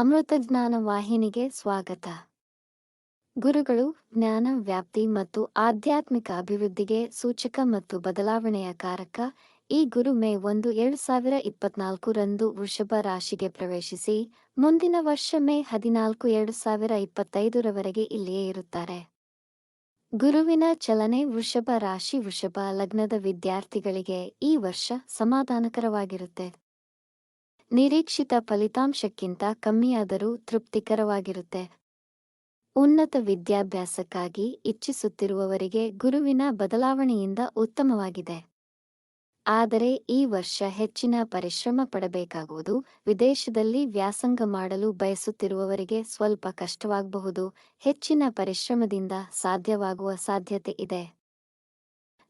ಅಮೃತ ಜ್ಞಾನ ವಾಹಿನಿಗೆ ಸ್ವಾಗತ. ಗುರುಗಳು, ಜ್ಞಾನ, ವ್ಯಾಪ್ತಿ ಮತ್ತು ಆಧ್ಯಾತ್ಮಿಕ ಅಭಿವೃದ್ಧಿಗೆ ಸೂಚಕ ಮತ್ತು ಬದಲಾವಣೆಯ ಕಾರಕ ಈ ಗುರು ಮೇ ಒಂದು, ಎರಡು ಸಾವಿರ ಇಪ್ಪತ್ನಾಲ್ಕು ರಂದು ವೃಷಭ ರಾಶಿಗೆ ಪ್ರವೇಶಿಸಿ ಮುಂದಿನ ವರ್ಷ ಮೇ ಹದಿನಾಲ್ಕು, ಎರಡು ಸಾವಿರ ಇಪ್ಪತ್ತೈದರವರೆಗೆ ಇಲ್ಲಿಯೇ ಇರುತ್ತಾರೆ. ಗುರುವಿನ ಚಲನೆ ವೃಷಭ ರಾಶಿ ವೃಷಭ ಲಗ್ನದ ವಿದ್ಯಾರ್ಥಿಗಳಿಗೆ ಈ ವರ್ಷ ಸಮಾಧಾನಕರವಾಗಿರುತ್ತೆ. ನಿರೀಕ್ಷಿತ ಫಲಿತಾಂಶಕ್ಕಿಂತ ಕಮ್ಮಿಯಾದರೂ ತೃಪ್ತಿಕರವಾಗಿರುತ್ತೆ. ಉನ್ನತ ವಿದ್ಯಾಭ್ಯಾಸಕ್ಕಾಗಿ ಇಚ್ಛಿಸುತ್ತಿರುವವರಿಗೆ ಗುರುವಿನ ಬದಲಾವಣೆಯಿಂದ ಉತ್ತಮವಾಗಿದೆ. ಆದರೆ ಈ ವರ್ಷ ಹೆಚ್ಚಿನ ಪರಿಶ್ರಮ ಪಡಬೇಕಾಗುವುದು, ವಿದೇಶದಲ್ಲಿ ವ್ಯಾಸಂಗ ಮಾಡಲು ಬಯಸುತ್ತಿರುವವರಿಗೆ ಸ್ವಲ್ಪ ಕಷ್ಟವಾಗಬಹುದು, ಹೆಚ್ಚಿನ ಪರಿಶ್ರಮದಿಂದ ಸಾಧ್ಯವಾಗುವ ಸಾಧ್ಯತೆ ಇದೆ.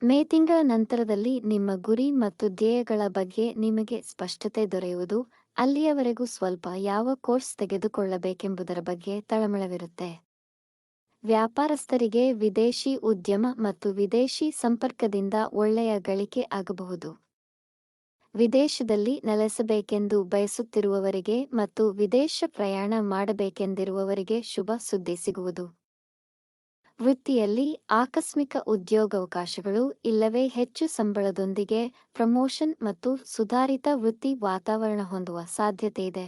ಮೇ ತಿಂಗಳ ನಂತರದಲ್ಲಿ ನಿಮ್ಮ ಗುರಿ ಮತ್ತು ಧ್ಯೇಯಗಳ ಬಗ್ಗೆ ನಿಮಗೆ ಸ್ಪಷ್ಟತೆ ದೊರೆಯುವುದು, ಅಲ್ಲಿಯವರೆಗೂ ಸ್ವಲ್ಪ ಯಾವ ಕೋರ್ಸ್ ತೆಗೆದುಕೊಳ್ಳಬೇಕೆಂಬುದರ ಬಗ್ಗೆ ತಳಮಳವಿರುತ್ತೆ. ವ್ಯಾಪಾರಸ್ಥರಿಗೆ ವಿದೇಶಿ ಉದ್ಯಮ ಮತ್ತು ವಿದೇಶಿ ಸಂಪರ್ಕದಿಂದ ಒಳ್ಳೆಯ ಗಳಿಕೆ ಆಗಬಹುದು. ವಿದೇಶದಲ್ಲಿ ನೆಲೆಸಬೇಕೆಂದು ಬಯಸುತ್ತಿರುವವರಿಗೆ ಮತ್ತು ವಿದೇಶ ಪ್ರಯಾಣ ಮಾಡಬೇಕೆಂದಿರುವವರಿಗೆ ಶುಭ ಸುದ್ದಿ ಸಿಗುವುದು. ವೃತ್ತಿಯಲ್ಲಿ ಆಕಸ್ಮಿಕ ಉದ್ಯೋಗಾವಕಾಶಗಳು ಇಲ್ಲವೇ ಹೆಚ್ಚು ಸಂಬಳದೊಂದಿಗೆ ಪ್ರಮೋಷನ್ ಮತ್ತು ಸುಧಾರಿತ ವೃತ್ತಿ ವಾತಾವರಣ ಹೊಂದುವ ಸಾಧ್ಯತೆಯಿದೆ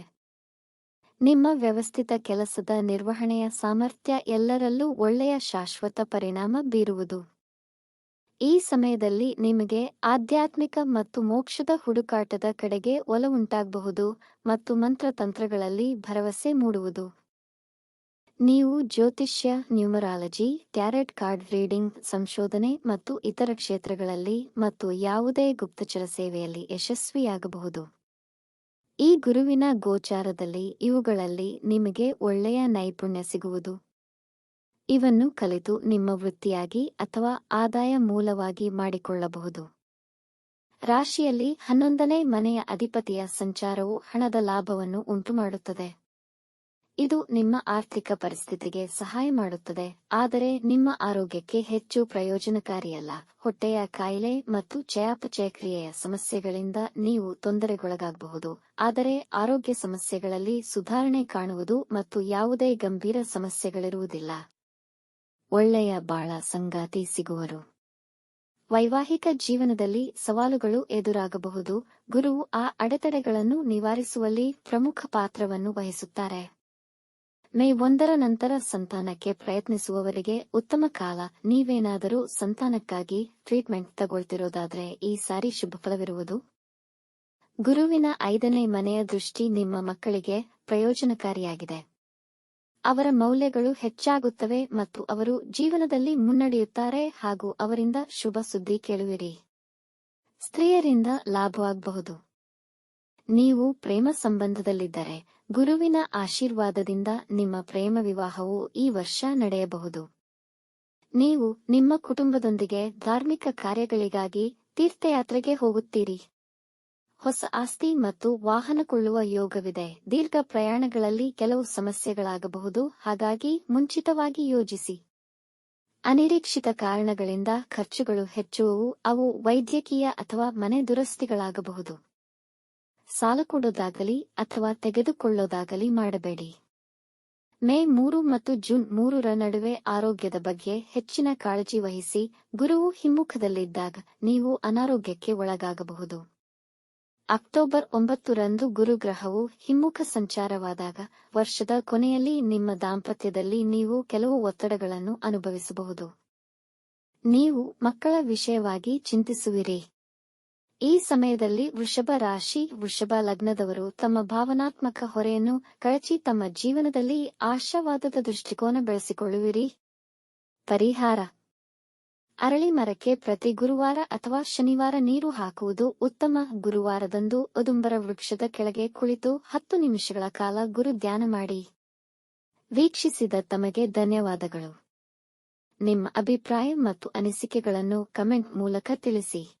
ನಿಮ್ಮ ವ್ಯವಸ್ಥಿತ ಕೆಲಸದ ನಿರ್ವಹಣೆಯ ಸಾಮರ್ಥ್ಯ ಎಲ್ಲರಲ್ಲೂ ಒಳ್ಳೆಯ ಶಾಶ್ವತ ಪರಿಣಾಮ ಬೀರುವುದು. ಈ ಸಮಯದಲ್ಲಿ ನಿಮಗೆ ಆಧ್ಯಾತ್ಮಿಕ ಮತ್ತು ಮೋಕ್ಷದ ಹುಡುಕಾಟದ ಕಡೆಗೆ ಒಲವುಂಟಾಗಬಹುದು ಮತ್ತು ಮಂತ್ರತಂತ್ರಗಳಲ್ಲಿ ಭರವಸೆ ಮೂಡುವುದು. ನೀವು ಜ್ಯೋತಿಷ್ಯ, ನ್ಯೂಮರಾಲಜಿ, ಟ್ಯಾರೆಟ್ ಕಾರ್ಡ್ ರೀಡಿಂಗ್, ಸಂಶೋಧನೆ ಮತ್ತು ಇತರ ಕ್ಷೇತ್ರಗಳಲ್ಲಿ ಮತ್ತು ಯಾವುದೇ ಗುಪ್ತಚರ ಸೇವೆಯಲ್ಲಿ ಯಶಸ್ವಿಯಾಗಬಹುದು. ಈ ಗುರುವಿನ ಗೋಚಾರದಲ್ಲಿ, ಇವುಗಳಲ್ಲಿ ನಿಮಗೆ ಒಳ್ಳೆಯ ನೈಪುಣ್ಯ ಸಿಗುವುದು. ಇವನ್ನು ಕಲಿತು ನಿಮ್ಮ ವೃತ್ತಿಯಾಗಿ ಅಥವಾ ಆದಾಯ ಮೂಲವಾಗಿ ಮಾಡಿಕೊಳ್ಳಬಹುದು. ರಾಶಿಯಲ್ಲಿ ಹನ್ನೊಂದನೇ ಮನೆಯ ಅಧಿಪತಿಯ ಸಂಚಾರವು ಹಣದ ಲಾಭವನ್ನು ಉಂಟುಮಾಡುತ್ತದೆ. ಇದು ನಿಮ್ಮ ಆರ್ಥಿಕ ಪರಿಸ್ಥಿತಿಗೆ ಸಹಾಯ ಮಾಡುತ್ತದೆ, ಆದರೆ ನಿಮ್ಮ ಆರೋಗ್ಯಕ್ಕೆ ಹೆಚ್ಚು ಪ್ರಯೋಜನಕಾರಿಯಲ್ಲ. ಹೊಟ್ಟೆಯ ಕಾಯಿಲೆ ಮತ್ತು ಚಯಾಪಚಯ ಕ್ರಿಯೆಯ ಸಮಸ್ಯೆಗಳಿಂದ ನೀವು ತೊಂದರೆಗೊಳಗಾಗಬಹುದು, ಆದರೆ ಆರೋಗ್ಯ ಸಮಸ್ಯೆಗಳಲ್ಲಿ ಸುಧಾರಣೆ ಕಾಣುವುದು ಮತ್ತು ಯಾವುದೇ ಗಂಭೀರ ಸಮಸ್ಯೆಗಳಿರುವುದಿಲ್ಲ. ಒಳ್ಳೆಯ ಬಾಳ ಸಂಗಾತಿ ಸಿಗುವರು. ವೈವಾಹಿಕ ಜೀವನದಲ್ಲಿ ಸವಾಲುಗಳು ಎದುರಾಗಬಹುದು. ಗುರುವು ಆ ಅಡೆತಡೆಗಳನ್ನು ನಿವಾರಿಸುವಲ್ಲಿ ಪ್ರಮುಖ ಪಾತ್ರವನ್ನು ವಹಿಸುತ್ತಾರೆ. ಮೇ ಒಂದರ ನಂತರ ಸಂತಾನಕ್ಕೆ ಪ್ರಯತ್ನಿಸುವವರಿಗೆ ಉತ್ತಮ ಕಾಲ. ನೀವೇನಾದರೂ ಸಂತಾನಕ್ಕಾಗಿ ಟ್ರೀಟ್ಮೆಂಟ್ ತಗೊಳ್ತಿರೋದಾದ್ರೆ ಈ ಸಾರಿ ಶುಭ ಫಲವಿರುವುದು. ಗುರುವಿನ ಐದನೇ ಮನೆಯ ದೃಷ್ಟಿ ನಿಮ್ಮ ಮಕ್ಕಳಿಗೆ ಪ್ರಯೋಜನಕಾರಿಯಾಗಿದೆ. ಅವರ ಮೌಲ್ಯಗಳು ಹೆಚ್ಚಾಗುತ್ತವೆ ಮತ್ತು ಅವರು ಜೀವನದಲ್ಲಿ ಮುನ್ನಡೆಯುತ್ತಾರೆ ಹಾಗೂ ಅವರಿಂದ ಶುಭ ಸುದ್ದಿ ಕೇಳುವಿರಿ. ಸ್ತ್ರೀಯರಿಂದ ಲಾಭವಾಗಬಹುದು. ನೀವು ಪ್ರೇಮ ಸಂಬಂಧದಲ್ಲಿದ್ದರೆ ಗುರುವಿನ ಆಶೀರ್ವಾದದಿಂದ ನಿಮ್ಮ ಪ್ರೇಮ ವಿವಾಹವು ಈ ವರ್ಷ ನಡೆಯಬಹುದು. ನೀವು ನಿಮ್ಮ ಕುಟುಂಬದೊಂದಿಗೆ ಧಾರ್ಮಿಕ ಕಾರ್ಯಗಳಿಗಾಗಿ ತೀರ್ಥಯಾತ್ರೆಗೆ ಹೋಗುತ್ತೀರಿ. ಹೊಸ ಆಸ್ತಿ ಮತ್ತು ವಾಹನ ಕೊಳ್ಳುವ ಯೋಗವಿದೆ. ದೀರ್ಘ ಪ್ರಯಾಣಗಳಲ್ಲಿ ಕೆಲವು ಸಮಸ್ಯೆಗಳಾಗಬಹುದು. ಹಾಗಾಗಿ ಮುಂಚಿತವಾಗಿ ಯೋಜಿಸಿ. ಅನಿರೀಕ್ಷಿತ ಕಾರಣಗಳಿಂದ ಖರ್ಚುಗಳು ಹೆಚ್ಚುವವು. ಅವು ವೈದ್ಯಕೀಯ ಅಥವಾ ಮನೆ ದುರಸ್ತಿಗಳಾಗಬಹುದು. ಸಾಲ ಕೊಡೋದಾಗಲಿ ಅಥವಾ ತೆಗೆದುಕೊಳ್ಳೋದಾಗಲಿ ಮಾಡಬೇಡಿ. ಮೇ ಮೂರು ಮತ್ತು ಜೂನ್ ಮೂರರ ನಡುವೆ ಆರೋಗ್ಯದ ಬಗ್ಗೆ ಹೆಚ್ಚಿನ ಕಾಳಜಿ ವಹಿಸಿ ಗುರುವು ಹಿಮ್ಮುಖದಲ್ಲಿದ್ದಾಗ ನೀವು ಅನಾರೋಗ್ಯಕ್ಕೆ ಒಳಗಾಗಬಹುದು. ಅಕ್ಟೋಬರ್ ಒಂಬತ್ತರಂದು ಗುರುಗ್ರಹವು ಹಿಮ್ಮುಖ ಸಂಚಾರವಾದಾಗ ವರ್ಷದ ಕೊನೆಯಲ್ಲಿ ನಿಮ್ಮ ದಾಂಪತ್ಯದಲ್ಲಿ ನೀವು ಕೆಲವು ಒತ್ತಡಗಳನ್ನು ಅನುಭವಿಸಬಹುದು. ನೀವು ಮಕ್ಕಳ ವಿಷಯವಾಗಿ ಚಿಂತಿಸುವಿರಿ. ಈ ಸಮಯದಲ್ಲಿ ವೃಷಭ ರಾಶಿ, ವೃಷಭ ಲಗ್ನದವರು ತಮ್ಮ ಭಾವನಾತ್ಮಕ ಹೊರೆಯನ್ನು ಕಳಚಿ ತಮ್ಮ ಜೀವನದಲ್ಲಿ ಆಶಾವಾದದ ದೃಷ್ಟಿಕೋನ ಬೆಳೆಸಿಕೊಳ್ಳುವಿರಿ. ಪರಿಹಾರ. ಅರಳಿ ಮರಕ್ಕೆ ಪ್ರತಿ ಗುರುವಾರ ಅಥವಾ ಶನಿವಾರ ನೀರು ಹಾಕುವುದು ಉತ್ತಮ. ಗುರುವಾರದಂದು ಉದುಂಬರ ವೃಕ್ಷದ ಕೆಳಗೆ ಕುಳಿತು ಹತ್ತು ನಿಮಿಷಗಳ ಕಾಲ ಗುರು ಧ್ಯಾನ ಮಾಡಿ. ವೀಕ್ಷಿಸಿದ ತಮಗೆ ಧನ್ಯವಾದಗಳು. ನಿಮ್ಮ ಅಭಿಪ್ರಾಯ ಮತ್ತು ಅನಿಸಿಕೆಗಳನ್ನು ಕಮೆಂಟ್ ಮೂಲಕ ತಿಳಿಸಿ.